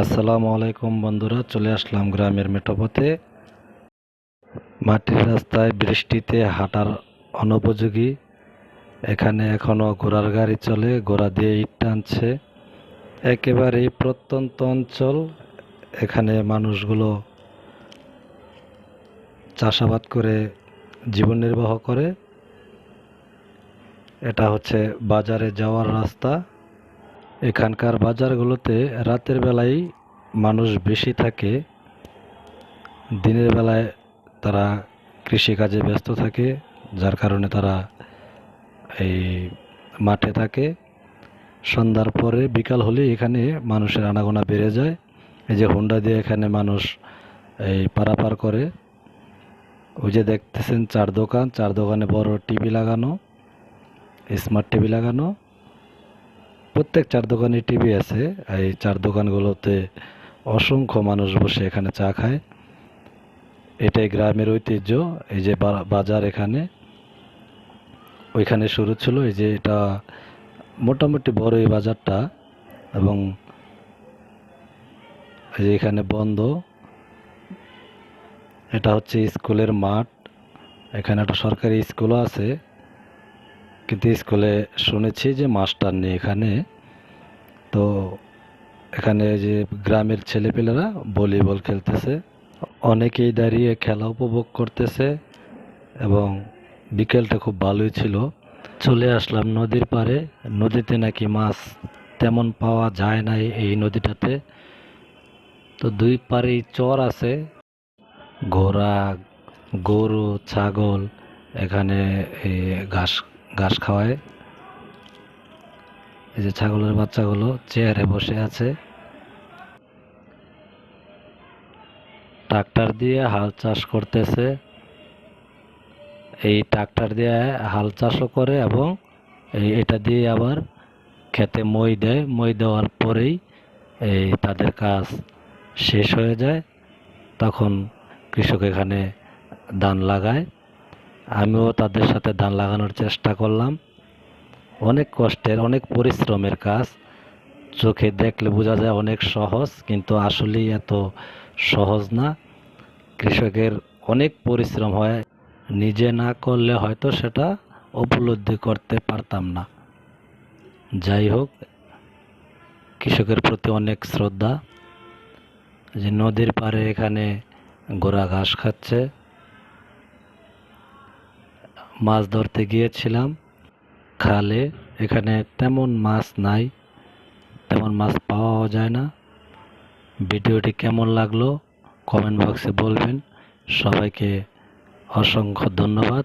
আসসালামু আলাইকুম বন্ধুরা, চলে আসলাম গ্রামের মেঠোপথে। মাটির রাস্তায় বৃষ্টিতে হাঁটার অনুপযোগী। এখানে এখনও ঘোড়ার গাড়ি চলে, ঘোড়া দিয়ে ইট টানছে। একেবারেই প্রত্যন্ত অঞ্চল। এখানে মানুষগুলো চাষাবাদ করে জীবন নির্বাহ করে। এটা হচ্ছে বাজারে যাওয়ার রাস্তা। এখানকার বাজারগুলোতে রাতের বেলায় মানুষ বেশি থাকে, দিনের বেলায় তারা কৃষিকাজে ব্যস্ত থাকে, যার কারণে তারা এই মাঠে থাকে। সন্ধ্যার পরে বিকাল হলে এখানে মানুষের আনাগোনা বেড়ে যায়। এই যে হুন্ডা দিয়ে এখানে মানুষ এই পারাপার করে। ওই যে দেখতেছেন চার দোকান, চার দোকানে বড় টিভি লাগানো স্মার্ট টিভি লাগানো। প্রত্যেক চার দোকানে টিভি আছে এই চার দোকানগুলোতে অসংখ্য মানুষ বসে এখানে চা খায়। এটাই গ্রামের ঐতিহ্য, এই যে বাজার এখানে। ওইখানে শুরু ছিল, এই যে এটা মোটামুটি বড় এই বাজারটা এবং এই যে এখানে বন্ধ। এটা হচ্ছে স্কুলের মাঠ, এখানে একটা সরকারি স্কুলও আছে। কিন্তু স্কুলে শুনেছি যে মাস্টার নেই এখানে। তো এখানে যে গ্রামের ছেলেপেলেরা ভলিবল খেলতেছে। অনেকেই দাঁড়িয়ে খেলা উপভোগ করতেছে এবং বিকেলটা খুব ভালোই ছিল। চলে আসলাম নদীর পাড়ে। নদীতে নাকি মাছ তেমন পাওয়া যায় না এই নদীটাতে। তো দুই পাড়েই চর আছে। ঘোড়া, গরু, ছাগল, এখানে ঘাস ঘাস খাওয়ায়। এই যে ছাগলের বাচ্চাগুলো চেয়ারে বসে আছে। ট্রাক্টর দিয়ে হাল চাষ করতেছে। এই ট্রাক্টর দিয়ে হাল চাষও করে এবং এই এটা দিয়ে আবার খেতে মই দেয়। মই দেওয়ার পরেই এই তাদের কাজ শেষ হয়ে যায়। তখন কৃষক এখানে ধান লাগায়। আমিও তাদের সাথে ধান লাগানোর চেষ্টা করলাম। অনেক কষ্টের, অনেক পরিশ্রমের কাজ। চোখে দেখলে বোঝা যায় অনেক সহজ, কিন্তু আসলেই এত সহজ না। কৃষকের অনেক পরিশ্রম হয়। নিজে না করলে হয়তো সেটা উপলব্ধি করতে পারতাম না। যাই হোক, কৃষকের প্রতি অনেক শ্রদ্ধা। যে নদীর পাড়ে এখানে গোড়া ঘাস খাচ্ছে। মাছ ধরতে গিয়েছিলাম। খালে এখানে তেমন মাছ নাই, তেমন মাছ পাওয়া যায় না। ভিডিওটি কেমন লাগল কমেন্ট বক্সে বলবেন। সবাইকে অসংখ্য ধন্যবাদ।